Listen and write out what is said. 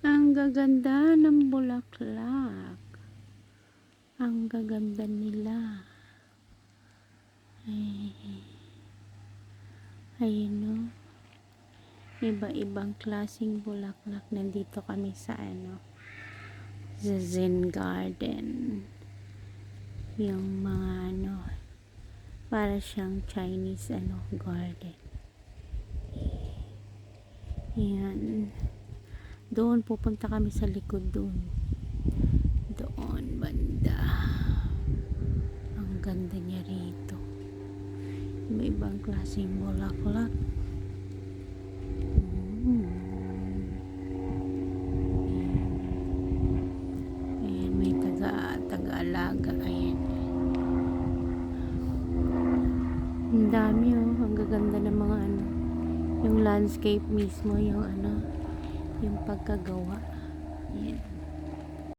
Ang gaganda ng bulaklak. Ang gaganda nila. Ay. Ayun no. Iba-ibang klaseng bulaklak. Nandito kami sa ano. Sa Zen Garden. Yung mga ano. Para siyang Chinese ano garden. Yan. Doon, pupunta kami sa likod doon. Doon, banda. Ang ganda niya rito. May ibang klaseng bulaklak. Mm. Ayan, may taga, taga-alaga. Ang dami oh. Ang gaganda ng mga ano. Yung landscape mismo, yung ano, pagkagawa.